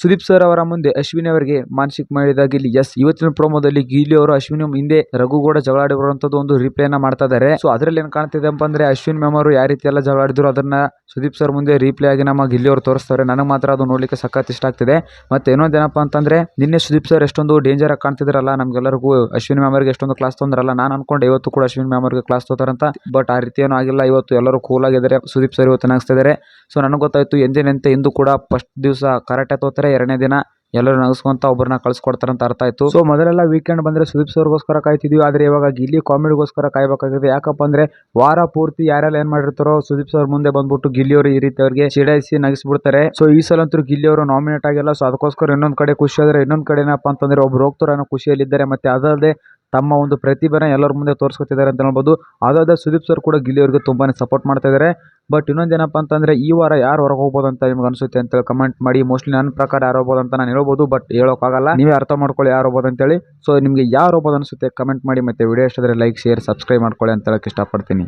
Sudeep sir ಅವರ ಮುಂದೆ ಅಶ್ವಿನಿ ಅವರಿಗೆ ಮಾನಸಿಕ ಮಾಡಿದಾಗ ಇಲ್ಲಿ ಎಸ್, ಇವತ್ತಿನ ಪ್ರೋಮೋದಲ್ಲಿ ಗಿಲ್ಲಿ ಅವರು ಅಶ್ವಿನಿ ಹಿಂದೆ ರಘು ಕೂಡ ಜಗಳಾಡಿ ಒಂದು ರಿಪ್ಲೇನ ಮಾಡ್ತಾ ಇದ್ದಾರೆ. ಸೊ ಅದ್ರಲ್ಲಿ ಏನ್ ಕಾಣ್ತಿದೆ ಅಂತ ಅಂದ್ರೆ ಅಶ್ವಿನ್ ಮ್ಯಾಮ್ ಅವರು ಯಾವ ರೀತಿ ಎಲ್ಲ ಜಗಳಾಡಿದ್ರು ಅದನ್ನ ಸುದೀಪ್ ಸರ್ ಮುಂದೆ ರೀಪ್ಲೇ ಆಗಿ ನಮ್ಮ ಗಿಲ್ಲಿ ಅವರು ತೋರಿಸ್ತಾರೆ. ನನಗೆ ಮಾತ್ರ ಅದು ನೋಡ್ಲಿಕ್ಕೆ ಸಖತ್ ಇಷ್ಟ ಆಗ್ತಿದೆ. ಮತ್ತೆ ಇನ್ನೊಂದೇನಪ್ಪ ಅಂತಂದ್ರೆ ನಿನ್ನೆ ಸುದೀಪ್ ಸರ್ ಎಷ್ಟೊಂದು ಡೇಂಜರ್ ಆಗಿ ಕಾಣ್ತಿದ್ರಲ್ಲ, ನಮ್ಗೆಲ್ಲರಿಗೂ ಅಶ್ವಿನಿ ಮ್ಯಾಮ್ ಅವರಿಗೆ ಎಷ್ಟೊಂದು ಕ್ಲಾಸ್ ತೊಂದ್ರಲ್ಲ, ನಾನು ಅನ್ಕೊಂಡೆ ಇವತ್ತು ಕೂಡ ಅಶ್ವಿನಿ ಮ್ಯಾಮ್ ಅವರಿಗೆ ಕ್ಲಾಸ್ ತೋತಾರಂತ ಬಟ್ ಆ ರೀತಿ ಏನೂ ಆಗಿಲ್ಲ. ಇವತ್ತು ಎಲ್ಲರೂ ಕೂಲ್ ಆಗಿದ್ದಾರೆ. ಸುದೀಪ್ ಸರ್ ಇವತ್ತು ನಗಿಸ್ತಿದ್ದಾರೆ ಸೊ ನನಗೆ ಗೊತ್ತಾಯ್ತು ಎಂದಿನಂತೆ ಇಂದು ಕೂಡ ಫಸ್ಟ್ ದಿವಸ ಕರಾಟೆ ತೋತಾರೆ. ಎರಡನೇ ದಿನ ಎಲ್ಲರೂ ನಗಸ್ಕೊಂತ ಒಬ್ಬರನ್ನ ಕಳ್ಸಿಕೊಡ್ತಾರೆ ಅಂತ ಅರ್ಥ ಆಯ್ತು. ಸೊ ಮೊದಲೆಲ್ಲ ವೀಕೆಂಡ್ ಬಂದ್ರೆ ಸುದೀಪ್ ಸರ್ಗೋಸ್ಕರ ಕಾಯ್ತಿದ್ವಿ. ಆದ್ರೆ ಇವಾಗ ಗಿಲ್ಲಿ ಕಾಮಿಡಿಗೋಸ್ಕರ ಕಾಯ್ಬೇಕಾಗಿದೆ. ಯಾಕಪ್ಪ ಅಂದ್ರೆ ವಾರ ಪೂರ್ತಿ ಯಾರೆಲ್ಲ ಏನ್ ಮಾಡಿರ್ತಾರೋ ಸುದೀಪ್ ಸರ್ ಮುಂದೆ ಬಂದ್ಬಿಟ್ಟು ಗಿಲ್ಲಿಯವರು ಈ ರೀತಿ ಅವ್ರಿಗೆ ಚಿಡಾಯಿಸಿ ನಗಿಸ್ಬಿಡ್ತಾರೆ. ಸೊ ಈ ಸಲ ಅಂತೂ ಗಿಲ್ಲಿಯವರು ನಾಮಿನೇಟ್ ಆಗಿಲ್ಲ. ಸೊ ಅದಕ್ಕೋಸ್ಕರ ಇನ್ನೊಂದ್ ಕಡೆ ಖುಷಿ ಆದ್ರೆ ಇನ್ನೊಂದ್ ಕಡೆ ಏನಪ್ಪಾ ಅಂತಂದ್ರೆ ಒಬ್ರು ಹೋಗ್ತಾರೆ ಖುಷಿಯಲ್ಲಿದ್ದಾರೆ. ಮತ್ತೆ ಅದಲ್ಲದೆ ತಮ್ಮ ಒಂದು ಪ್ರತಿಭೆನ ಎಲ್ಲರ ಮುಂದೆ ತೋರಿಸ್ಕೊತಿದ್ದಾರೆ ಅಂತ ಹೇಳ್ಬೋದು. ಅದಾದ ಸುದೀಪ್ ಸರ್ ಕೂಡ ಗಿಲ್ಲಿ ಅವರಿಗೆ ತುಂಬಾನೇ ಸಪೋರ್ಟ್ ಮಾಡ್ತಾ ಇದ್ದಾರೆ ಬಟ್ ಇನ್ನೊಂದೇನಪ್ಪ ಅಂತಂದ್ರೆ, ಈ ವಾರ ಯಾರು ಹೊರಗೆ ಹೋಗ್ಬೋದು ಅಂತ ನಿಮ್ಗೆ ಅನಿಸುತ್ತೆ ಅಂತ ಕಮೆಂಟ್ ಮಾಡಿ. ಮೋಸ್ಟ್ಲಿ ನನ್ನ ಪ್ರಕಾರ ಯಾರು ಹೋಗ್ಬೋದು ಅಂತ ನಾನು ಹೇಳ್ಬೋದು ಬಟ್ ಹೇಳೋಕ್ಕಾಗಲ್ಲ ನೀವೇ ಅರ್ಥ ಮಾಡ್ಕೊಳ್ಳಿ ಯಾರು ಹೋಗ್ಬೋದು ಅಂತೇಳಿ ಸೊ ನಿಮಗೆ ಯಾರು ಹೋಗ್ಬೋದು ಅನಿಸುತ್ತೆ ಕಮೆಂಟ್ ಮಾಡಿ ಮತ್ತೆ ವಿಡಿಯೋ ಇಷ್ಟಾದರೆ ಲೈಕ್ ಶೇರ್ ಸಬ್ಸ್ಕ್ರೈಬ್ ಮಾಡ್ಕೊಳ್ಳಿ ಅಂತ ಹೇಳೋಕ್ಕೆ ಇಷ್ಟಪಡ್ತೀನಿ.